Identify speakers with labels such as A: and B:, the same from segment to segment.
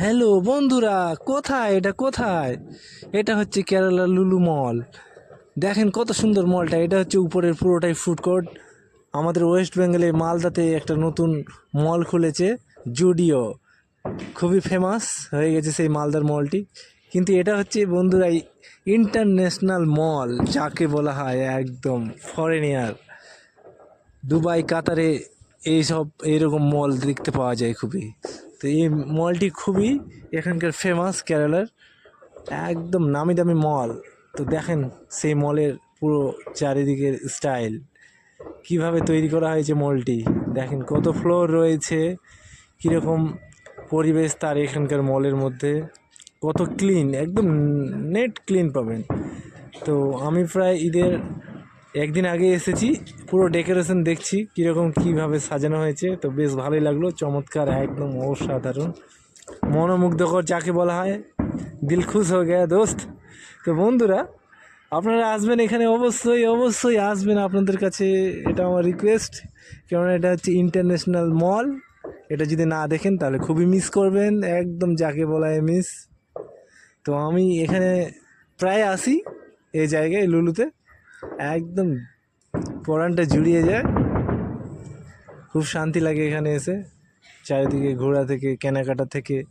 A: Hello বন্ধুরা, কোথায়? এটা কোথায়? এটা হচ্ছে কেরালা লুলু মল। দেখেন কত সুন্দর মলটা। এটা হচ্ছে উপরের পুরোটাই ফুড কোর্ট। আমাদের ওয়েস্ট বেঙ্গলে মালদাতে একটা নতুন মল খুলেছে, জুডিও। খুবই ফেমাস হয়ে গেছে সেই মালদার মলটি। কিন্তু এটা হচ্ছে বন্ধুরা ইন্টারন্যাশনাল মল যাকে বলা হয় একদম ফরেনিয়ার দুবাই, কাতারে এইসব, এইরকম মল দেখতে পাওয়া যায় খুবই। তো এই মলটি খুবই এখানকার ফেমাস কেরালার একদম নামি দামি মল। তো দেখেন সেই মলের পুরো চারিদিকের স্টাইল কীভাবে তৈরি করা হয়েছে মলটি? দেখেন কত ফ্লোর রয়েছে, কীরকম পরিবেশ তার এখানকার মলের মধ্যে। কত ক্লিন একদম নেট ক্লিন পাবেন। তো আমি প্রায় ঈদের একদিন আগে এসেছি, পুরো ডেকোরেশন দেখছি, কীরকম কীভাবে সাজানো হয়েছে, তো বেশ ভালোই লাগল, চমৎকার, একদম অসাধারণ। মনোমুগ্ধকর যাকে বলা হয়, দিল খুশ হয়ে গেয়া দোস্ত। তো বন্ধুরা, আপনারা আসবেন এখানে অবশ্যই অবশ্যই আসবেন আপনাদের কাছে, এটা আমার রিকোয়েস্ট কেননা এটা হচ্ছে ইন্টারন্যাশনাল মল এটা যদি না দেখেন, তাহলে খুবই মিস করবেন, একদম যাকে বলা হয় মিস তো আমি এখানে প্রায় আসি, এই জায়গায়, লুলুতে। একদম পরানটা জুড়িয়ে যায়। খুব শান্তি লাগে এখানে এসে। চারিদিকে ঘোরা থেকে, কেনাকাটা থেকে,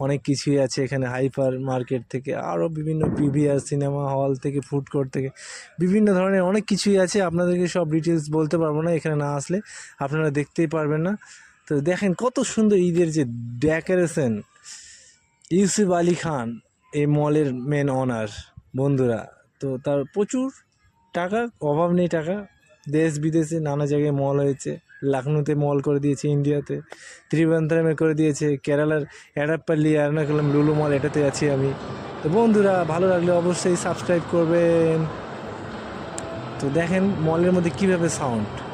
A: অনেক কিছুই আছে এখানে হাইপার মার্কেট থেকে, আরও বিভিন্ন পিভিআর সিনেমা হল থেকে, ফুড কোর্ট থেকে, বিভিন্ন ধরনের অনেক কিছুই আছে। আপনাদেরকে সব ডিটেলস বলতে পারব না, এখানে না আসলে আপনারা দেখতেই পারবেন না। তো দেখেন কত সুন্দর ঈদের যে ডেকোরেশন। ইউসুফ আলী খান, এই মলের মেন অনার বন্ধুরা। তো তার প্রচুর টাকা, অভাব নেই টাকা। দেশ, বিদেশে নানা জায়গায় মল হয়েছে। লখনৌতে মল করে দিয়েছে ইন্ডিয়াতে। ত্রিবান্দ্রমে করে দিয়েছে। কেরালার এড়াপ্পাল্লি এর্নাকুলাম লুলু মল এটাতে আছি আমি। তো বন্ধুরা, ভালো লাগলে অবশ্যই সাবস্ক্রাইব করবেন। তো দেখেন মলের মধ্যে কীভাবে সাউন্ড